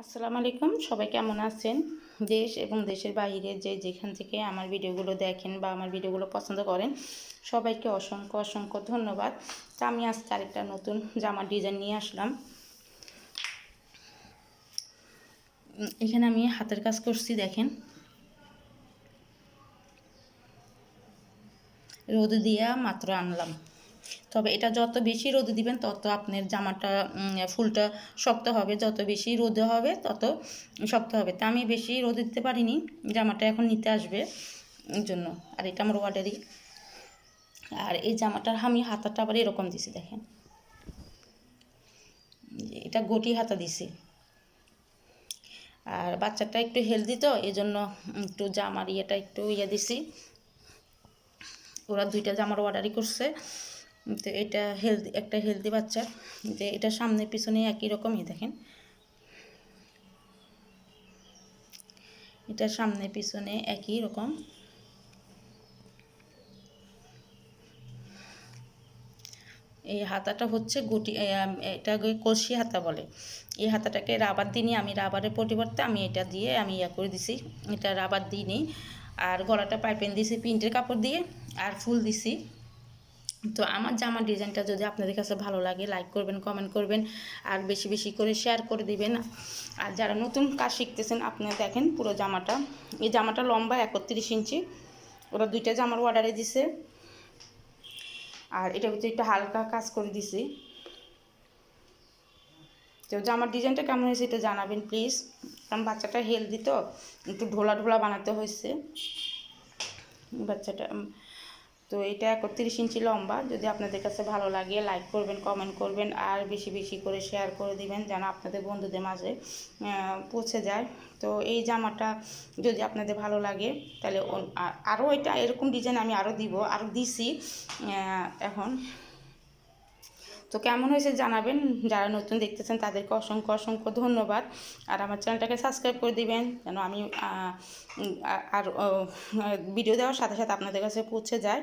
আসসালামু আলাইকুম, সবাই কেমন আছেন? দেশ এবং দেশের বাইরে যে যেখান থেকে আমার ভিডিওগুলো দেখেন বা আমার ভিডিওগুলো পছন্দ করেন, সবাইকে অসংখ্য অসংখ্য ধন্যবাদ। তা আমি আজকে আরেকটা নতুন জামার ডিজাইন নিয়ে আসলাম। এখানে আমি হাতের কাজ করছি, দেখেন। রোদ দিয়া মাত্র আনলাম। তবে এটা যত বেশি রোদে দিবেন, তত আপনার জামাটা ফুলটা শক্ত হবে। যত বেশি রোদে হবে, তত শক্ত হবে। তা আমি বেশি রোদে দিতে পারিনি, জামাটা এখন নিতে আসবে জন্য। আর এটা আমার অর্ডারই আর এই জামাটার আমি হাতাটা আবার এরকম দিছি, দেখেন। এটা গটি হাতা দিছি। আর বাচ্চাটা একটু হেলদি তো, এই জন্য একটু জামার ইয়েটা একটু ইয়ে দিছি। ওরা দুইটা জামার অর্ডারই করছে। তো এটা হেলদি একটা হেলদি বাচ্চা, যে এটা সামনে পিছনে একই রকমই, দেখেন। এটা সামনে পিছনে একই রকম। এই হাতাটা হচ্ছে গুটি এটা কলসি হাতা বলে। এই হাতাটাকে রাবার দিইনি আমি, রাবারের পরিবর্তে আমি এটা দিয়ে আমি ইয়া করে দিছি। এটা রাবার দিইনি। আর গলাটা পাইপেন দিছি প্রিন্টের কাপড় দিয়ে, আর ফুল দিছি। তো আমার জামার ডিজাইনটা যদি আপনাদের কাছে ভালো লাগে লাইক করবেন কমেন্ট করবেন, আর বেশি বেশি করে শেয়ার করে দিবেন। আর যারা নতুন কাজ শিখতেছেন আপনারা দেখেন পুরো জামাটা। এই জামাটা লম্বা, একত্রিশ ইঞ্চি। ওরা দুইটা জামার অর্ডারে দিছে। আর এটা হচ্ছে একটু হালকা কাজ করে দিছি। তো জামার ডিজাইনটা কেমন হয়েছে এটা জানাবেন প্লিজ কারণ বাচ্চাটা হেলদি তো, একটু ঢোলা ঢোলা বানাতে হয়েছে। বাচ্চাটা তো এটা একত্রিশ ইঞ্চি লম্বা। যদি আপনাদের কাছে ভালো লাগে লাইক করবেন কমেন্ট করবেন, আর বেশি বেশি করে শেয়ার করে দিবেন যেন আপনাদের বন্ধুদের মাঝে পৌঁছে যায়। তো এই জামাটা যদি আপনাদের ভালো লাগে, তাহলে আরও এটা এরকম ডিজাইন আমি আরও দিব, আরও দিছি এখন। তো কেমন হয়েছে জানাবেন, যারা নতুন দেখতেছেন তাদেরকে অসংখ্য অসংখ্য ধন্যবাদ। আর আমার চ্যানেলটাকে সাবস্ক্রাইব করে দিবেন, যেন আমি আর ভিডিও দেওয়ার সাথে সাথে আপনাদের কাছে পৌঁছে যায়।